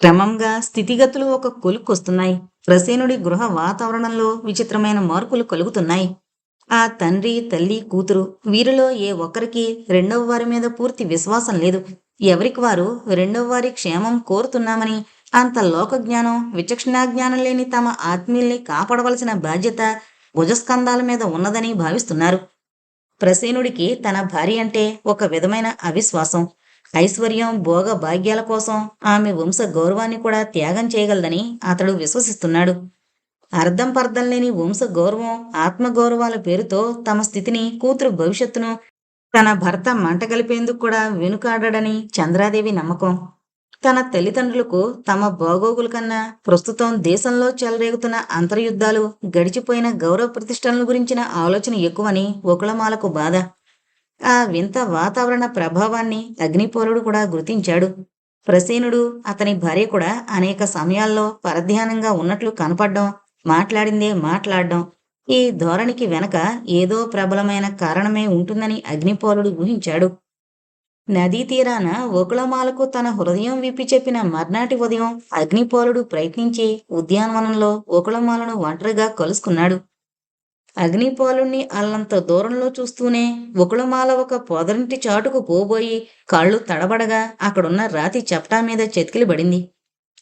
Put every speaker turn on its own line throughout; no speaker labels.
క్రమంగా స్థితిగతులు ఒక కొలుక్కొస్తున్నాయి ప్రసేనుడి గృహ వాతావరణంలో విచిత్రమైన మార్పులు కలుగుతున్నాయి. ఆ తండ్రి తల్లి కూతురు వీరిలో ఏ ఒక్కరికి రెండవ వారి మీద పూర్తి విశ్వాసం లేదు. ఎవరికి వారు రెండవ వారి క్షేమం కోరుతున్నామని అంత లోకజ్ఞానం విచక్షణాజ్ఞానం లేని తమ ఆత్మీయుల్ని కాపాడవలసిన బాధ్యత భుజస్కంధాల మీద ఉన్నదని భావిస్తున్నారు. ప్రసేనుడికి తన భార్య అంటే ఒక విధమైన అవిశ్వాసం. ఐశ్వర్యం భోగ భాగ్యాల కోసం ఆమె వంశ గౌరవాన్ని కూడా త్యాగం చేయగలదని అతడు విశ్వసిస్తున్నాడు. అర్థం పర్థం లేని వంశ గౌరవం ఆత్మగౌరవాల పేరుతో తమ స్థితిని కూతురు భవిష్యత్తును తన భర్త మంటగలిపేందుకు కూడా వెనుకాడడని చంద్రాదేవి నమ్మకం. తన తల్లిదండ్రులకు తమ భోగోగుల కన్నా ప్రస్తుతం దేశంలో చెలరేగుతున్న అంతర్యుద్ధాలు గడిచిపోయిన గౌరవ ప్రతిష్టలను గురించిన ఆలోచన ఎక్కువని ఒకళమాలకు బాధ. ఆ వింత వాతావరణ ప్రభావాన్ని అగ్నిపోలుడు కూడా గుర్తించాడు. ప్రసేనుడు అతని భార్య కూడా అనేక సమయాల్లో పరధ్యానంగా ఉన్నట్లు కనపడ్డం మాట్లాడిందే మాట్లాడడం ఈ ధోరణికి వెనక ఏదో ప్రబలమైన కారణమే ఉంటుందని అగ్నిపోలుడు ఊహించాడు. నదీ తీరాన ఒకలమాలకు తన హృదయం విప్పి చెప్పిన మర్నాటి ఉదయం అగ్నిపోలుడు ప్రయత్నించి ఉద్యానవనంలో ఒకలమాలను ఒంటరిగా కలుసుకున్నాడు. అగ్నిపాలుణ్ణి అల్లంత దూరంలో చూస్తూనే ఒకళమాల ఒక పొదరింటి చాటుకు పోబోయి కాళ్ళు తడబడగా అక్కడున్న రాతి చప్టా మీద చెతికిలి పడింది.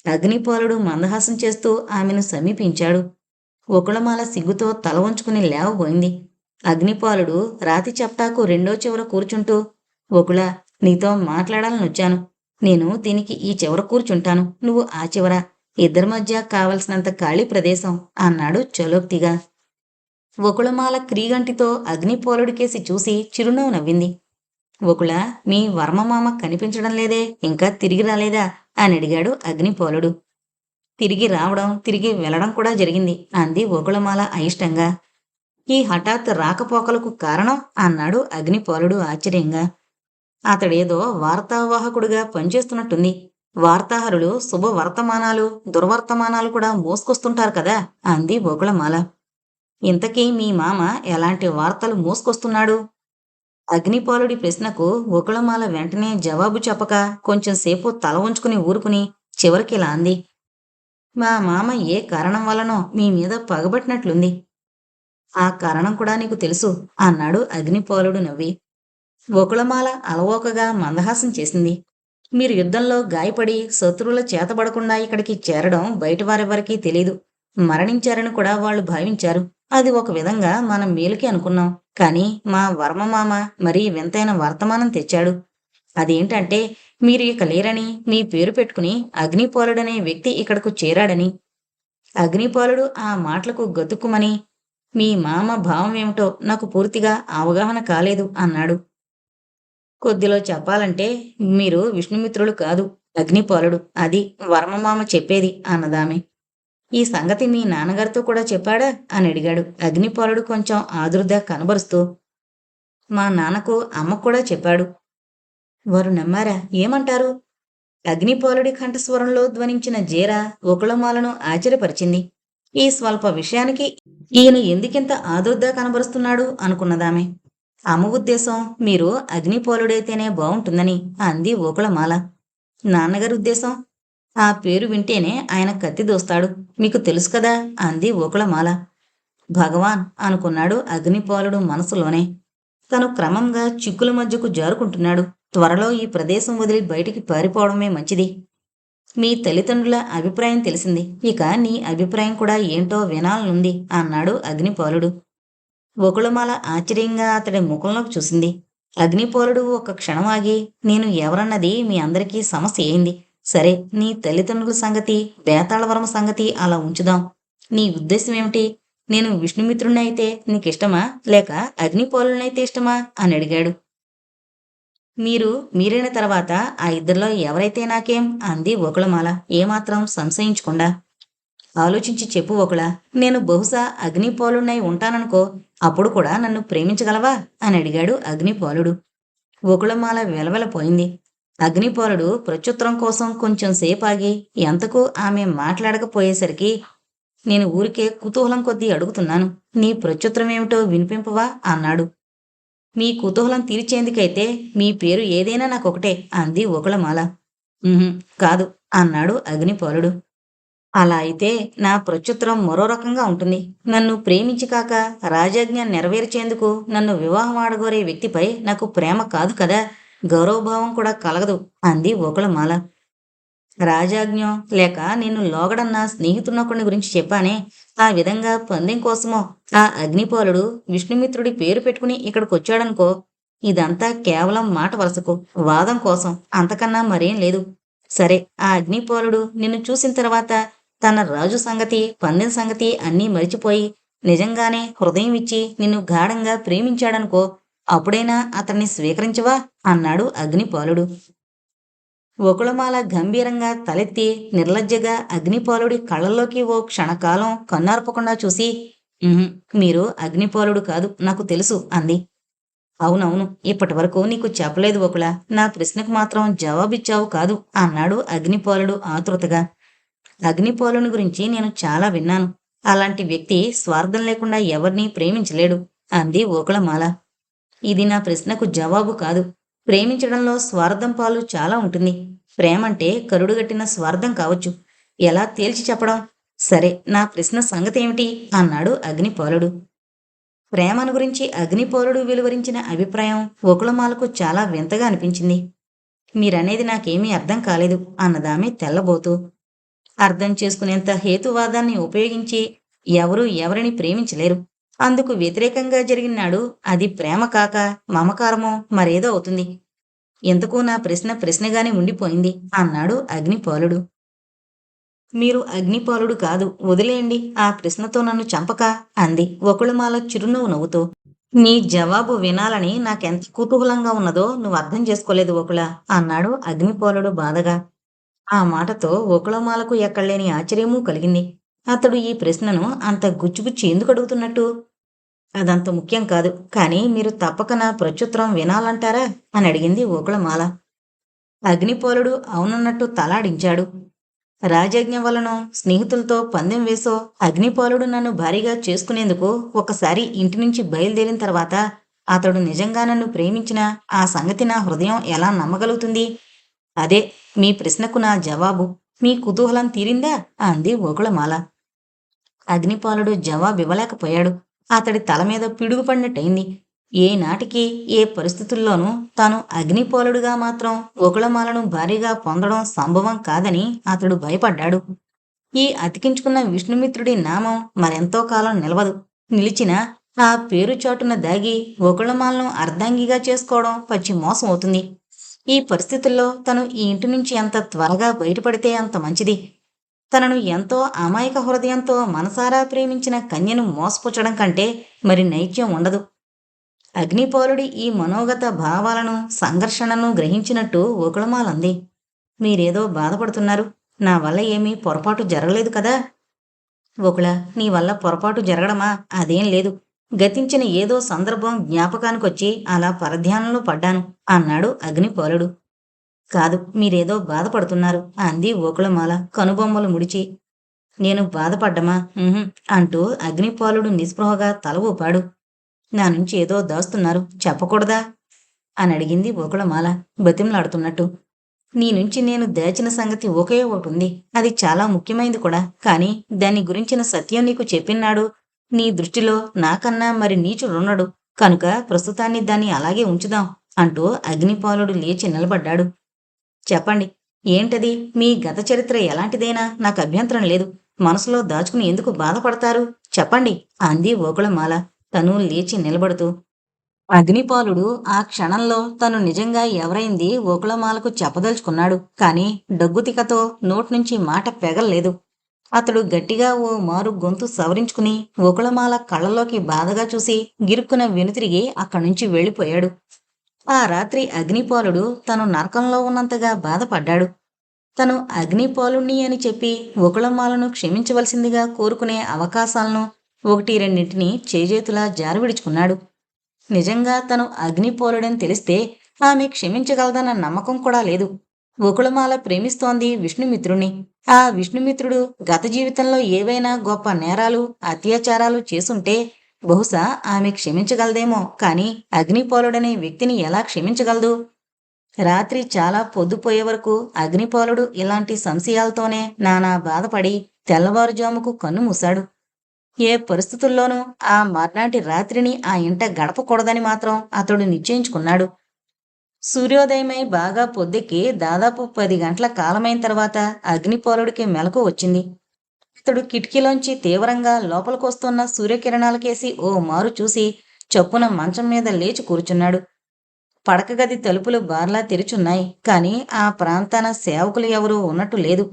అగ్నిపాలుడు మందహాసం చేస్తూ ఆమెను సమీపించాడు. ఒకళమాల సిగ్గుతో తల వంచుకుని లేవబోయింది. అగ్నిపాలుడు రాతి చప్టాకు రెండో చివర కూర్చుంటూ ఒకళ నీతో మాట్లాడాలని వచ్చాను. నేను దీనికి ఈ చివర కూర్చుంటాను. నువ్వు ఆ చివర. ఇద్దరి మధ్య కావలసినంత ఖాళీ ప్రదేశం అన్నాడు చలోక్తిగా. ఒకళమాల క్రీగంటితో అగ్నిపోలుడికేసి చూసి చిరునవ్వు నవ్వింది. ఒకళ మీ వర్మమామ కనిపించడం లేదే? ఇంకా తిరిగి రాలేదా? అని అడిగాడు అగ్నిపోలుడు తిరిగి రావడం తిరిగి వెళ్ళడం కూడా జరిగింది అంది ఒకళమాల అయిష్టంగా. ఈ హఠాత్ రాకపోకలకు కారణం? అన్నాడు అగ్నిపోలుడు ఆశ్చర్యంగా. అతడేదో వార్తావాహకుడుగా పనిచేస్తున్నట్టుంది. వార్తాహరులు శుభ వర్తమానాలు దుర్వర్తమానాలు కూడా మోసుకొస్తుంటారు కదా? అంది ఒకళమాల ఇంతకీ మీ మామ ఎలాంటి వార్తలు మోసుకొస్తున్నాడు? అగ్నిపాలుడి ప్రశ్నకు ఒకళమాల వెంటనే జవాబు చెప్పక కొంచెం సేపు తల ఉంచుకుని ఊరుకుని చివరికి ఇలా అంది. మా మామ ఏ కారణం వలనో మీ మీద పగబట్టినట్లుంది. ఆ కారణం కూడా నీకు తెలుసు అన్నాడు అగ్నిపాలుడు నవ్వి. ఒకళమాల అలవోకగా మందహాసం చేసింది. మీరు యుద్ధంలో గాయపడి శత్రువుల చేతబడకుండా ఇక్కడికి చేరడం బయట వారెవరికీ తెలీదు. మరణించారని కూడా వాళ్ళు భావించారు. అది ఒక విధంగా మనం మేలుకి అనుకున్నాం. కానీ మా వర్మమామ మరీ వింతైన వర్తమానం తెచ్చాడు. అదేంటంటే మీరు ఇక లేరని మీ పేరు పెట్టుకుని అగ్నిపాలుడనే వ్యక్తి ఇక్కడకు చేరాడని. అగ్నిపాలుడు ఆ మాటలకు గతుక్కుమని మీ మామ భావం ఏమిటో నాకు పూర్తిగా అవగాహన కాలేదు అన్నాడు. కొద్దిలో చెప్పాలంటే మీరు విష్ణుమిత్రులు కాదు అగ్నిపాలుడు అది వర్మమామ చెప్పేది అన్నదామె. ఈ సంగతి మీ నాన్నగారితో కూడా చెప్పాడా? అని అడిగాడు. అగ్నిపాలుడు కొంచెం ఆదుర్ద కనబరుస్తూ మా నాన్నకు అమ్మ కూడా చెప్పాడు. వారు నమ్మారా? ఏమంటారు? అగ్నిపాలుడి కంఠస్వరంలో ధ్వనించిన జీర ఒకళమాలను ఆశ్చర్యపరిచింది. ఈ స్వల్ప విషయానికి ఈయన ఎందుకింత ఆదుర్ద కనబరుస్తున్నాడు అనుకున్నదామె. అమ్మ ఉద్దేశం మీరు అగ్నిపాలుడైతేనే బాగుంటుందని అంది ఓకులమాల నాన్నగారి ఉద్దేశం ఆ పేరు వింటేనే ఆయన కత్తి దూస్తాడు. మీకు తెలుసు కదా అంది ఒకళమాల భగవాన్ అనుకున్నాడు అగ్నిపాలుడు మనసులోనే. తను క్రమంగా చిక్కుల మధ్యకు జారుకుంటున్నాడు. త్వరలో ఈ ప్రదేశం వదిలి బయటికి పారిపోవడమే మంచిది. మీ తల్లిదండ్రుల అభిప్రాయం తెలిసింది. ఇక నీ అభిప్రాయం కూడా ఏంటో వినాలనుంది అన్నాడు అగ్నిపాలుడు. ఒకళమాల ఆశ్చర్యంగా అతడి ముఖంలోకి చూసింది. అగ్నిపాలుడు ఒక క్షణం ఆగి నేను ఎవరన్నది మీ అందరికీ సమస్య అయింది. సరే నీ తల్లిదండ్రుల సంగతి బేతాళవరం సంగతి అలా ఉంచుదాం. నీ ఉద్దేశం ఏమిటి? నేను విష్ణుమిత్రుణ్ణి అయితే నీకిష్టమా? లేక అగ్నిపోలునైతే ఇష్టమా? అని అడిగాడు. మీరు మీరైన తర్వాత ఆ ఇద్దరిలో ఎవరైతే నాకేం? అంది ఒకళమాల ఏమాత్రం సంశయించకుండా. ఆలోచించి చెప్పు ఒకళ నేను బహుశా అగ్నిపోలునై ఉంటాననుకో అప్పుడు కూడా నన్ను ప్రేమించగలవా? అని అడిగాడు అగ్నిపోలుడు. ఒకళమాల వెలవెలపోయింది. అగ్నిపౌరుడు ప్రత్యుత్తరం కోసం కొంచెం సేపాగి ఎంతకు ఆమె మాట్లాడకపోయేసరికి నేను ఊరికే కుతూహలం కొద్దీ అడుగుతున్నాను. నీ ప్రత్యుత్తరమేమిటో వినిపింపవా? అన్నాడు. మీ కుతూహలం తీర్చేందుకైతే మీ పేరు ఏదైనా నాకొకటే అంది ఒకళమాల. కాదు అన్నాడు అగ్నిపాలుడు అలా అయితే నా ప్రత్యుత్తరం మరో రకంగా ఉంటుంది. నన్ను ప్రేమించి కాక రాజాజ్ఞ నెరవేర్చేందుకు నన్ను వివాహం ఆడగోరే వ్యక్తిపై నాకు ప్రేమ కాదు కదా? గౌరవభావం కూడా కలగదు అంది ఒకళమాల రాజాజ్ఞం లేక నిన్ను లోగడన్న స్నేహితున్నొకడిని గురించి చెప్పానే ఆ విధంగా పందెం కోసమో ఆ అగ్నిపాలుడు విష్ణుమిత్రుడి పేరు పెట్టుకుని ఇక్కడికి వచ్చాడనుకో ఇదంతా కేవలం మాట వలసకు వాదం కోసం అంతకన్నా మరేం లేదు. సరే ఆ అగ్నిపాలుడు నిన్ను చూసిన తర్వాత తన రాజు సంగతి పందెం సంగతి అన్నీ మరిచిపోయి నిజంగానే హృదయం ఇచ్చి నిన్ను గాఢంగా ప్రేమించాడనుకో అప్పుడైనా అతన్ని స్వీకరించవా? అన్నాడు అగ్నిపాలుడు. ఒకళమాల గంభీరంగా తలెత్తి నిర్లజ్జగా అగ్నిపాలుడి కళ్ళల్లోకి ఓ క్షణకాలం కన్నార్పకుండా చూసి మీరు అగ్నిపాలుడు కాదు నాకు తెలుసు అంది. అవునవును ఇప్పటి వరకు నీకు చెప్పలేదు ఒకళ. నా ప్రశ్నకు మాత్రం జవాబిచ్చావు కాదు అన్నాడు అగ్నిపాలుడు ఆతృతగా. అగ్నిపాలుని గురించి నేను చాలా విన్నాను. అలాంటి వ్యక్తి స్వార్థం లేకుండా ఎవరిని ప్రేమించలేడు అంది ఓకుళమాల ఇది నా ప్రశ్నకు జవాబు కాదు. ప్రేమించడంలో స్వార్థం పాలు చాలా ఉంటుంది. ప్రేమంటే కరుడుగట్టిన స్వార్థం కావచ్చు. ఎలా తేల్చి చెప్పడం? సరే నా ప్రశ్న సంగతి ఏమిటి అన్నాడు అగ్నిపోలుడు. ప్రేమను గురించి అగ్నిపోలుడు వెలువరించిన అభిప్రాయం ఒకలమాలకు చాలా వింతగా అనిపించింది. మీరనేది నాకేమీ అర్థం కాలేదు అన్నదామె తెల్లబోతూ. అర్థం చేసుకునేంత హేతువాదాన్ని ఉపయోగించి ఎవరూ ఎవరిని ప్రేమించలేరు. అందుకు వ్యతిరేకంగా జరిగినాడు అది ప్రేమ కాక మమకారమో మరేదో అవుతుంది. ఎందుకో నా ప్రశ్న ప్రశ్నగానే ఉండిపోయింది అన్నాడు అగ్నిపాలుడు. మీరు అగ్నిపాలుడు కాదు వదిలేయండి ఆ ప్రశ్నతో నన్ను చంపక అంది ఒకళమాల చిరునవ్వు నవ్వుతూ. నీ జవాబు వినాలని నాకెంత కుతూహలంగా ఉన్నదో నువ్వు అర్థం చేసుకోలేదు ఒకళ అన్నాడు అగ్నిపాలుడు బాధగా. ఆ మాటతో ఒకళమాలకు ఎక్కడలేని ఆశ్చర్యమూ కలిగింది. అతడు ఈ ప్రశ్నను అంత గుచ్చుగుచ్చి ఎందుకు అడుగుతున్నట్టు? అదంత ముఖ్యం కాదు. కానీ మీరు తప్పక నా ప్రత్యుత్తరం వినాలంటారా? అని అడిగింది ఓకుళమాల అగ్నిపోలుడు అవునన్నట్టు తలాడించాడు. రాజజ్ఞ వలన స్నేహితులతో పందెం వేసో అగ్నిపాలుడు నన్ను భారీగా చేసుకునేందుకు ఒకసారి ఇంటి నుంచి బయలుదేరిన తర్వాత అతడు నిజంగా నన్ను ప్రేమించిన ఆ సంగతి నా హృదయం ఎలా నమ్మగలుగుతుంది? అదే మీ ప్రశ్నకు నా జవాబు. మీ కుతూహలం తీరిందా? అంది ఓకుళమాల అగ్నిపాలుడు జవాబు ఇవ్వలేకపోయాడు అతడి తల మీద పిడుగుపడినట్టయింది. ఏ నాటికి ఏ పరిస్థితుల్లోనూ తాను అగ్నిపోలుడుగా మాత్రం ఒకళమాలను భారీగా పొందడం సంభవం కాదని అతడు భయపడ్డాడు. ఈ అతికించుకున్న విష్ణుమిత్రుడి నామం మరెంతో కాలం నిలవదు. నిలిచిన ఆ పేరు చాటున దాగి ఒకళమాలను అర్ధాంగిగా చేసుకోవడం పచ్చి మోసం అవుతుంది ఈ పరిస్థితుల్లో తను ఈ ఇంటి నుంచి ఎంత త్వరగా బయటపడితే అంత మంచిది. తనను ఎంతో అమాయక హృదయంతో మనసారా ప్రేమించిన కన్యను మోసపుచ్చడం కంటే మరి నైత్యం ఉండదు. అగ్నిపోలుడి ఈ మనోగత భావాలను సంఘర్షణను గ్రహించినట్టు ఒకళమాలంది మీరేదో బాధపడుతున్నారు. నా వల్ల ఏమీ పొరపాటు జరగలేదు కదా? ఒకళ నీ వల్ల పొరపాటు జరగడమా? అదేం లేదు. గతించిన ఏదో సందర్భం జ్ఞాపకానికొచ్చి అలా పరధ్యానంలో పడ్డాను అన్నాడు అగ్నిపోలుడు కాదు మీరేదో బాధపడుతున్నారు అంది ఓకుళమాల కనుబొమ్మలు ముడిచి. నేను బాధపడ్డమా? అంటూ అగ్నిపాలుడు నిస్పృహగా తల ఊపాడు. నా నుంచి ఏదో దాస్తున్నారు చెప్పకూడదా? అని అడిగింది ఓకుళమాల బతిమలాడుతున్నట్టు. నీ నుంచి నేను దాచిన సంగతి ఒకే ఒకటి ఉంది. అది చాలా ముఖ్యమైనది కూడా. కానీ దాని గురించిన సత్యం నీకు చెప్పినాడు నీ దృష్టిలో నాకన్నా మరి నీచుడున్నాడు. కనుక ప్రస్తుతాన్ని దాన్ని అలాగే ఉంచుదాం అంటూ అగ్నిపాలుడు లేచి నిలబడ్డాడు. చెప్పండి. ఏంటది? మీ గత చరిత్ర ఎలాంటిదైనా నాకు అభ్యంతరం లేదు. మనసులో దాచుకుని ఎందుకు బాధపడతారు? చెప్పండి. అంది ఓకుళమాల తను లేచి నిలబడుతూ అగ్నిపాలుడు ఆ క్షణంలో తను నిజంగా ఎవరైంది ఓకుళమాలకు చెప్పదలుచుకున్నాడు. కాని డగ్గుతికతో నోటి నుంచి మాట పెగల్లేదు. అతడు గట్టిగా ఓ మారు గొంతు సవరించుకుని ఓకుళమాల కళ్ళలోకి బాధగా చూసి గిరుక్కున వెనుతిరిగి అక్కడి నుంచి వెళ్ళిపోయాడు. ఆ రాత్రి అగ్నిపాలుడు తను నరకంలో ఉన్నంతగా బాధపడ్డాడు. తను అగ్నిపాలుణ్ణి అని చెప్పి ఒకళమ్మాలను క్షమించవలసిందిగా కోరుకునే అవకాశాలను ఒకటి రెండింటిని చేజేతులా జారవిడుచుకున్నాడు. నిజంగా తను అగ్నిపాలుడని తెలిస్తే ఆమె క్షమించగలదన్న నమ్మకం కూడా లేదు. ఒకళమాల ప్రేమిస్తోంది విష్ణుమిత్రుణ్ణి. ఆ విష్ణుమిత్రుడు గత జీవితంలో ఏవైనా గొప్ప నేరాలు అత్యాచారాలు చేసుంటే బహుశా ఆమె క్షమించగలదేమో కాని అగ్నిపోలుడనే వ్యక్తిని ఎలా క్షమించగలదు? రాత్రి చాలా పొద్దుపోయే వరకు అగ్నిపోలుడు ఇలాంటి సంశయాలతోనే నానా బాధపడి తెల్లవారుజాముకు కన్ను మూశాడు. ఏ పరిస్థితుల్లోనూ ఆ మర్నాటి రాత్రిని ఆ ఇంట గడపకూడదని మాత్రం అతడు నిశ్చయించుకున్నాడు. సూర్యోదయమై బాగా పొద్దెక్కి దాదాపు పది గంటల కాలమైన తర్వాత అగ్నిపోలుడికి మెలకు వచ్చింది. అతడు కిటికీలోంచి తీవ్రంగా లోపలికొస్తున్న సూర్యకిరణాలకేసి ఓ మారు చూసి చప్పున మంచం మీద లేచి కూర్చున్నాడు. పడకగది తలుపులు బార్లా తెరిచున్నాయి కాని ఆ ప్రాంతాన సేవకులు ఎవరూ ఉన్నట్టు లేదు.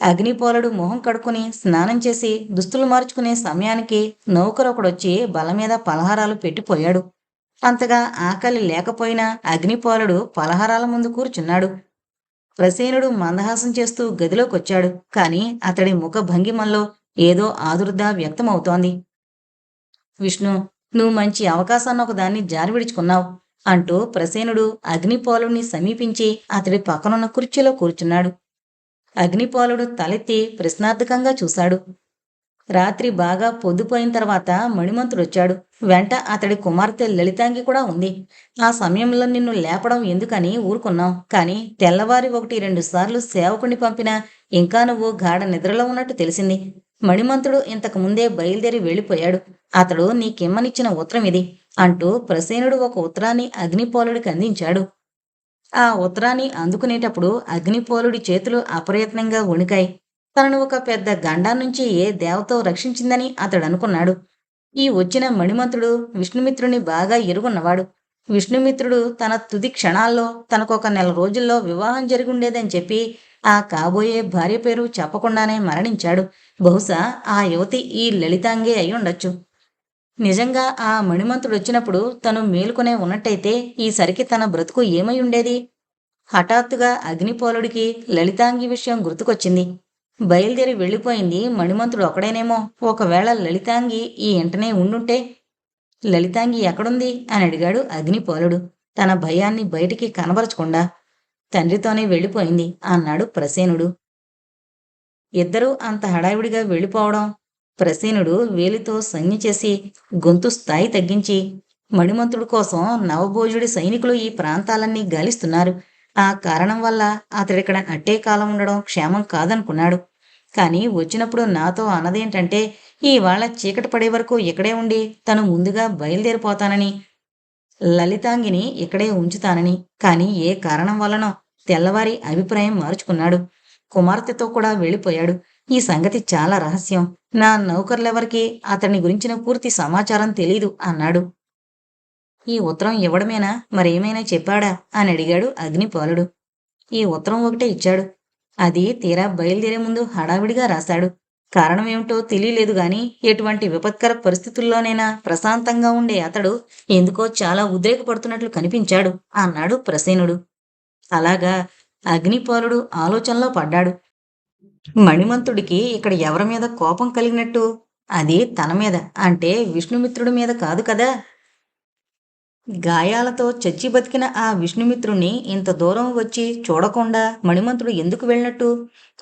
అగ్నిపోలడు మొహం కడుక్కుని స్నానం చేసి దుస్తులు మార్చుకునే సమయానికి నౌకరొకడొచ్చి బల మీద పలహారాలు పెట్టిపోయాడు. అంతగా ఆకలి లేకపోయినా అగ్నిపోలడు పలహారాల ముందు కూర్చున్నాడు. ప్రసేనుడు మందహాసం చేస్తూ గదిలోకొచ్చాడు. కాని అతడి ముఖ భంగిమల్లో ఏదో ఆదుర్ద వ్యక్తమవుతోంది. విష్ణు నువ్వు మంచి అవకాశాన్ని ఒకదాన్ని జారి విడుచుకున్నావు అంటూ ప్రసేనుడు అగ్నిపాలుడిని సమీపించి అతడి పక్కనున్న కుర్చీలో కూర్చున్నాడు. అగ్నిపాలుడు తలెత్తి ప్రశ్నార్థకంగా చూశాడు. రాత్రి బాగా పొద్దుపోయిన తర్వాత మణిమంతుడు వచ్చాడు వెంట అతడి కుమార్తె లలితాంగి కూడా ఉంది. ఆ సమయంలో నిన్ను లేపడం ఎందుకని ఊరుకున్నాం కానీ తెల్లవారి ఒకటి రెండు సార్లు సేవకుని పంపినా ఇంకా నువ్వు గాఢ నిద్రలో ఉన్నట్టు తెలిసింది. మణిమంతుడు ఇంతకు ముందే బయలుదేరి వెళ్ళిపోయాడు. అతడు నీకిమ్మనిచ్చిన ఉత్తరం ఇది అంటూ ప్రసేనుడు ఒక ఉత్తరాన్ని అగ్నిపోలుడికి అందించాడు. ఆ ఉత్తరాన్ని అందుకునేటప్పుడు అగ్నిపోలుడి చేతులు అప్రయత్నంగా వణికాయి. తనను ఒక పెద్ద గండా నుంచి ఏ దేవతో రక్షించిందని అతడు అనుకున్నాడు. ఈ వచ్చిన మణిమంతుడు విష్ణుమిత్రుని బాగా ఎరుగున్నవాడు. విష్ణుమిత్రుడు తన తుది క్షణాల్లో తనకొక నెల రోజుల్లో వివాహం జరిగుండేదని చెప్పి ఆ కాబోయే భార్య పేరు చెప్పకుండానే మరణించాడు. బహుశా ఆ యువతి ఈ లలితాంగే అయి ఉండొచ్చు నిజంగా ఆ మణిమంతుడు వచ్చినప్పుడు తను మేలుకునే ఉన్నట్టయితే ఈసరికి తన బ్రతుకు ఏమై ఉండేది? హఠాత్తుగా అగ్నిపోలుడికి లలితాంగి విషయం గుర్తుకొచ్చింది. బయలుదేరి వెళ్ళిపోయింది మణిమంతుడు ఒకడేనేమో ఒకవేళ లలితాంగి ఈ ఇంటనే ఉండుంటే లలితాంగి ఎక్కడుంది? అని అడిగాడు అగ్నిపోలుడు. తన భయాన్ని బయటికి కనబరచకుండా తండ్రితోనే వెళ్ళిపోయింది అన్నాడు ప్రసేనుడు. ఇద్దరూ అంత హడావిడిగా వెళ్ళిపోవడం ప్రసేనుడు వేలితో సంజ్ఞ చేసి గొంతు స్థాయి తగ్గించి మణిమంతుడి కోసం నవభోజుడి సైనికులు ఈ ప్రాంతాలన్నీ గాలిస్తున్నారు. ఆ కారణం వల్ల అతడిక్కడ అట్టే కాలం ఉండడం క్షేమం కాదనుకున్నాడు. కానీ వచ్చినప్పుడు నాతో అన్నదేంటంటే ఇవాళ చీకటి పడే వరకు ఇక్కడే ఉండి తను ముందుగా బయలుదేరిపోతానని లలితాంగిని ఇక్కడే ఉంచుతానని కానీ ఏ కారణం వల్లనో తెల్లవారి అభిప్రాయం మార్చుకున్నాడు. కుమార్తెతో కూడా వెళ్ళిపోయాడు. ఈ సంగతి చాలా రహస్యం. నా నౌకర్లెవరికి అతని గురించిన పూర్తి సమాచారం తెలీదు అన్నాడు. ఈ ఉత్తరం ఇవ్వడమేనా? మరేమైనా చెప్పాడా? అని అడిగాడు అగ్నిపాలుడు. ఈ ఉత్తరం ఒకటే ఇచ్చాడు. అది తీరా బయలుదేరే ముందు హడావిడిగా రాశాడు. కారణం ఏమిటో తెలియలేదు గాని ఎటువంటి విపత్కర పరిస్థితుల్లోనైనా ప్రశాంతంగా ఉండే అతడు ఎందుకో చాలా ఉద్రేకపడుతున్నట్లు కనిపించాడు అన్నాడు ప్రసేనుడు. అలాగా అగ్నిపాలుడు ఆలోచనలో పడ్డాడు. మణిమంతుడికి ఇక్కడ ఎవరి మీద కోపం కలిగినట్టు? అది తన మీద అంటే విష్ణుమిత్రుడి మీద కాదు కదా? గాయాలతో చచ్చి బతికిన ఆ విష్ణుమిత్రుణ్ణి ఇంత దూరం వచ్చి చూడకుండా మణిమంతుడు ఎందుకు వెళ్ళినట్టు?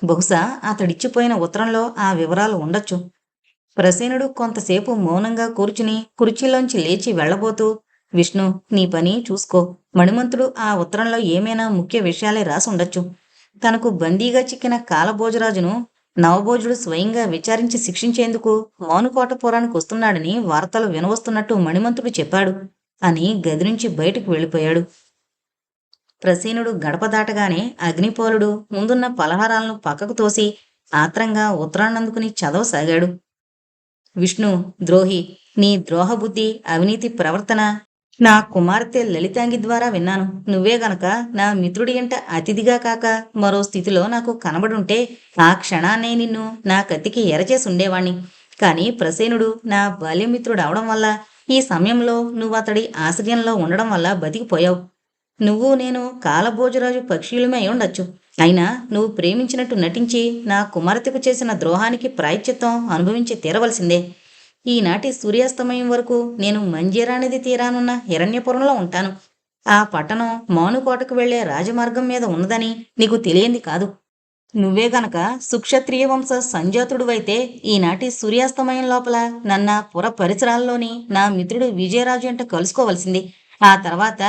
బహుశా అతడిచ్చిపోయిన ఉత్తరంలో ఆ వివరాలు ఉండొచ్చు. ప్రసేనుడు కొంతసేపు మౌనంగా కూర్చుని కుర్చీలోంచి లేచి వెళ్ళబోతూ విష్ణు నీ పని చూసుకో. మణిమంతుడు ఆ ఉత్తరంలో ఏమైనా ముఖ్య విషయాలే రాసుండొచ్చు తనకు బందీగా చిక్కిన కాలభోజరాజును నవభోజుడు స్వయంగా విచారించి శిక్షించేందుకు మౌనుకోటపురానికి వస్తున్నాడని వార్తలు వినవస్తున్నట్టు మణిమంతుడు చెప్పాడు. అని గది నుంచి బయటకు వెళ్ళిపోయాడు. ప్రసీనుడు గడప దాటగానే అగ్నిపోలుడు ముందున్న పలహారాలను పక్కకు తోసి ఆత్రంగా ఉత్తరాన్నందుకుని చదవసాగాడు విష్ణు ద్రోహి నీ ద్రోహబుద్ధి అవినీతి ప్రవర్తన నా కుమార్తె లలితాంగి ద్వారా విన్నాను. నువ్వే గనక నా మిత్రుడి ఎంట అతిథిగా కాక మరో స్థితిలో నాకు కనబడుంటే ఆ క్షణాన్నే నిన్ను నా కత్తికి ఎరచేసి ఉండేవాణ్ణి. కానీ ప్రసేనుడు నా బాల్యమిత్రుడు అవడం వల్ల ఈ సమయంలో నువ్వు అతడి ఆశ్రయంలో ఉండడం వల్ల బతికిపోయావు. నువ్వు నేను కాలభోజరాజు పక్షులమే ఉండొచ్చు. అయినా నువ్వు ప్రేమించినట్టు నటించి నా కుమార్తెకు చేసిన ద్రోహానికి ప్రాయశ్చిత్తం అనుభవించి తీరవలసిందే. ఈనాటి సూర్యాస్తమయం వరకు నేను మంజీరానది తీరానున్న హిరణ్యపురంలో ఉంటాను. ఆ పట్టణం మానుకోటకు వెళ్ళే రాజమార్గం మీద ఉన్నదని నీకు తెలియంది కాదు. నువ్వే గనక సుక్షత్రియ వంశ సంజాతుడువైతే ఈనాటి సూర్యాస్తమయం లోపల నన్న పుర పరిసరాల్లోని నా మిత్రుడు విజయరాజు అంట కలుసుకోవలసింది. ఆ తర్వాత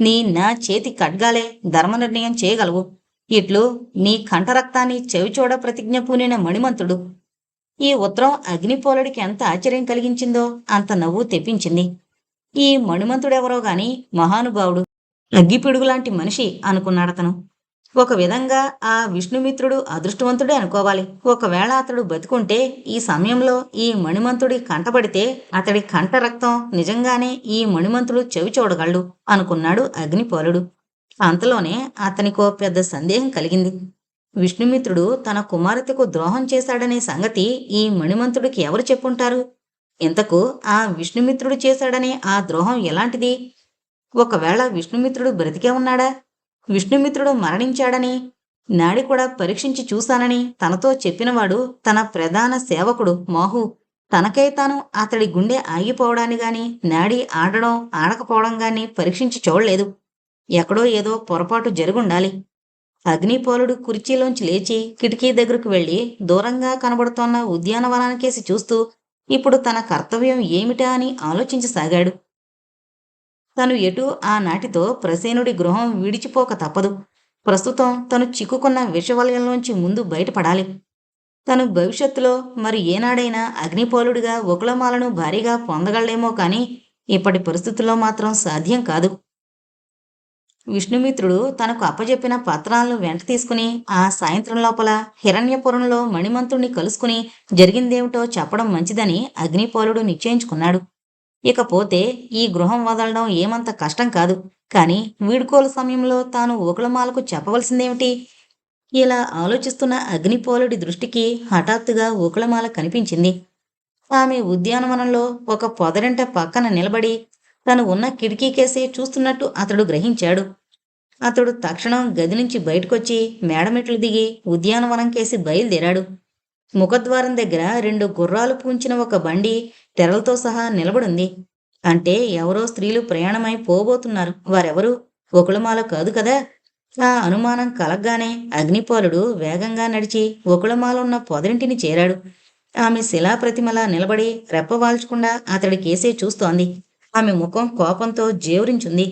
నీ నా చేతి ఖడ్గాలే ధర్మ నిర్ణయం చేయగలవు. ఇట్లు నీ కంఠరక్తాన్ని చెవిచూడ ప్రతిజ్ఞ పూనిన మణిమంతుడు. ఈ ఉత్తరం అగ్నిపోలడికి ఎంత ఆశ్చర్యం కలిగించిందో అంత నవ్వు తెప్పించింది. ఈ మణిమంతుడెవరో గాని మహానుభావుడు అగ్గిపిడుగులాంటి మనిషి అనుకున్నాడతను. ఒక విధంగా ఆ విష్ణుమిత్రుడు అదృష్టవంతుడే అనుకోవాలి. ఒకవేళ అతడు బతుకుంటే ఈ సమయంలో ఈ మణిమంతుడి కంటపడితే అతడి కంట రక్తం నిజంగానే ఈ మణిమంతుడు చెవి చూడగలడు అనుకున్నాడు అగ్నిపోలుడు. అంతలోనే అతనికో పెద్ద సందేహం కలిగింది. విష్ణుమిత్రుడు తన కుమార్తెకు ద్రోహం చేశాడనే సంగతి ఈ మణిమంతుడికి ఎవరు చెప్పుంటారు? ఇంతకు ఆ విష్ణుమిత్రుడు చేశాడనే ఆ ద్రోహం ఎలాంటిది? ఒకవేళ విష్ణుమిత్రుడు బ్రతికే ఉన్నాడా? విష్ణుమిత్రుడు మరణించాడని నాడి కూడా పరీక్షించి చూశానని తనతో చెప్పినవాడు తన ప్రధాన సేవకుడు మోహు. తనకై తాను అతడి గుండె ఆగిపోవడాన్ని గాని నాడి ఆడడం ఆడకపోవడం గాని పరీక్షించి చూడలేదు. ఎక్కడో ఏదో పొరపాటు జరుగుండాలి. అగ్నిపోలుడు కుర్చీలోంచి లేచి కిటికీ దగ్గరకు వెళ్ళి దూరంగా కనబడుతోన్న ఉద్యానవనానికేసి చూస్తూ ఇప్పుడు తన కర్తవ్యం ఏమిటా అని ఆలోచించసాగాడు. తను ఎటు ఆనాటితో ప్రసేనుడి గృహం విడిచిపోక తప్పదు. ప్రస్తుతం తను చిక్కుకున్న విషవలయంలోంచి ముందు బయటపడాలి. తను భవిష్యత్తులో మరి ఏనాడైనా అగ్నిపోలుడిగా ఒకలమాలను భారీగా పొందగలడేమో కానీ ఇప్పటి పరిస్థితుల్లో మాత్రం సాధ్యం కాదు. విష్ణుమిత్రుడు తనకు అప్పజెప్పిన పత్రాలను వెంట తీసుకుని ఆ సాయంత్రం లోపల హిరణ్యపురంలో మణిమంతుణ్ణి కలుసుకుని జరిగిందేమిటో చెప్పడం మంచిదని అగ్నిపోలుడు నిశ్చయించుకున్నాడు. ఇకపోతే ఈ గృహం వదలడం ఏమంత కష్టం కాదు. కాని వీడుకోలు సమయంలో తాను ఒకలమాలకు చెప్పవలసిందేమిటి? ఇలా ఆలోచిస్తున్న అగ్నిపోలుడి దృష్టికి హఠాత్తుగా ఒకలమాల కనిపించింది. ఆమె ఉద్యానవనంలో ఒక పొదరింట పక్కన నిలబడి తను ఉన్న కిటికీకేసి చూస్తున్నట్టు అతడు గ్రహించాడు. అతడు తక్షణం గది నుంచి బయటకొచ్చి మేడమెట్లు దిగి ఉద్యానవనం కేసి బయలుదేరాడు. ముఖద్వారం దగ్గర రెండు గుర్రాలు పూంచిన ఒక బండి తెరలతో సహా నిలబడుంది. అంటే ఎవరో స్త్రీలు ప్రయాణమై పోబోతున్నారు. వారెవరు? ఒకళమాల కాదు కదా. ఆ అనుమానం కలగ్గానే అగ్నిపాలుడు వేగంగా నడిచి ఒకళమాలున్న పొదరింటిని చేరాడు. ఆమె శిలాప్రతిమలా నిలబడి రెప్పవాల్చకుండా అతడి కేసే చూస్తోంది. ఆమె ముఖం కోపంతో జేవురించుంది.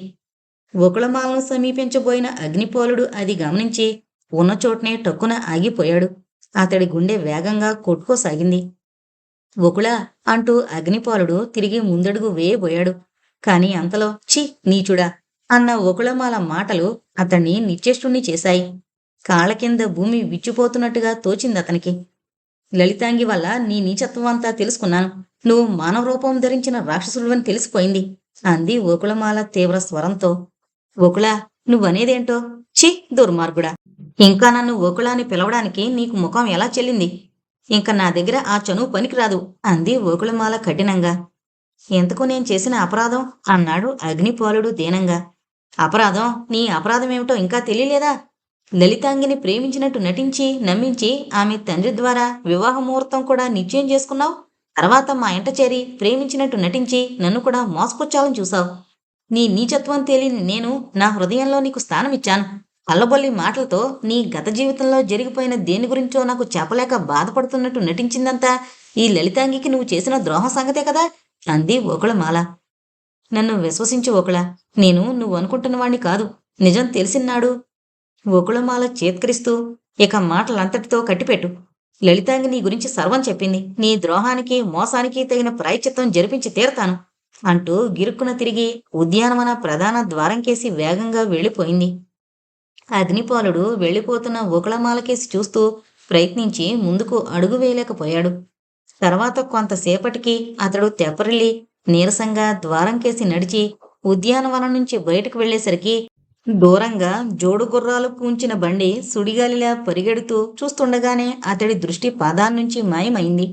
ఒకళమాలను సమీపించబోయిన అగ్నిపాలుడు అది గమనించి ఉన్న చోటనే టక్కున ఆగిపోయాడు. అతడి గుండె వేగంగా కొట్టుకోసాగింది. ఒకళా అంటూ అగ్నిపాలుడు తిరిగి ముందడుగు వేయబోయాడు. కాని అంతలో ఛీ నీచుడా అన్న ఒకళమాల మాటలు అతన్ని నిశ్చేష్టుణ్ణి చేశాయి. కాళ్ళ కింద భూమి విచ్చిపోతున్నట్టుగా తోచింది అతనికి. లలితాంగి వల్ల నీ నీచత్వం అంతా తెలుసుకున్నాను. నువ్వు మానవ రూపం ధరించిన రాక్షసుడువని తెలిసిపోయింది అంది ఓకులమాల తీవ్ర స్వరంతో. ఓకులా నువ్వనేదేంటో? ఛీ దుర్మార్గుడా! ఇంకా నన్ను ఓకులాని పిలవడానికి నీకు ముఖం ఎలా చెల్లింది? ఇంక నా దగ్గర ఆ చనువు పనికిరాదు అంది ఓకులమాల కఠినంగా. ఎంతకు నేను చేసిన అపరాధం? అన్నాడు అగ్నిపాలుడు దీనంగా. అపరాధం? నీ అపరాధం ఏమిటో ఇంకా తెలియలేదా? లలితాంగిని ప్రేమించినట్టు నటించి నమ్మించి ఆమె తండ్రి ద్వారా వివాహ ముహూర్తం కూడా నిశ్చయం చేసుకున్నావు? తర్వాత మా ఇంట చేరి ప్రేమించినట్టు నటించి నన్ను కూడా మోసుకొచ్చాలని చూశావు. నీ నీచత్వం తేలిని నేను నా హృదయంలో నీకు స్థానమిచ్చాను. అల్లబొల్లి మాటలతో నీ గత జీవితంలో జరిగిపోయిన దేని గురించో నాకు చెప్పలేక బాధపడుతున్నట్టు నటించిందంతా ఈ లలితాంగికి నువ్వు చేసిన ద్రోహం సంగతే కదా? అంది ఒకళమాల నన్ను విశ్వసించు ఒకళ నేను నువ్వు అనుకుంటున్న వాణ్ణి కాదు. నిజం తెలిసినాడు ఒకళమాల చేత్కరిస్తూ ఇక మాటలంతటితో కట్టిపెట్టు. లలితాంగి నీ గురించి సర్వం చెప్పింది. నీ ద్రోహానికి మోసానికి తగిన ప్రాయచిత్తం జరిపించి తీరతాను అంటూ గిరుక్కున తిరిగి ఉద్యానవన ప్రధాన ద్వారంకేసి వేగంగా వెళ్ళిపోయింది. అగ్నిపాలుడు వెళ్ళిపోతున్న ఒకళమాలకేసి చూస్తూ ప్రయత్నించి ముందుకు అడుగు వేయలేకపోయాడు. తర్వాత కొంతసేపటికి అతడు తెప్పరిల్లి నీరసంగా ద్వారంకేసి నడిచి ఉద్యానవనం నుంచి బయటకు వెళ్ళేసరికి దూరంగా జోడు గుర్రాలు పూంచిన బండి సుడిగాలిలా పరిగెడుతూ చూస్తుండగానే అతడి దృష్టి పాదాన్నుంచి మాయమైంది.